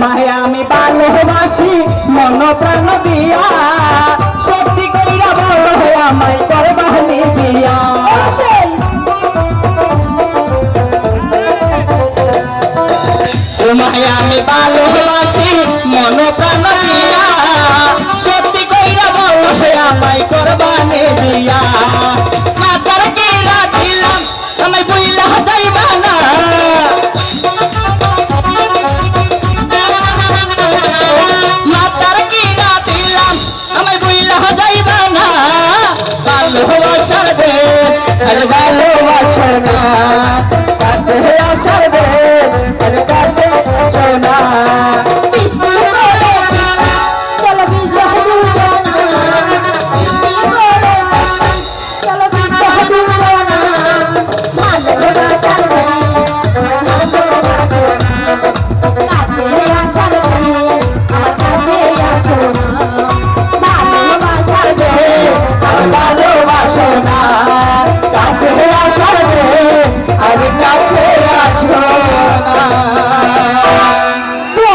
তোমায় আমি ভালোবাসি, মন প্রাণ দিয়া। সত্যি করিয়া বলো আমায় করবানি দিয়া তোমায় আমি ভালোবাসি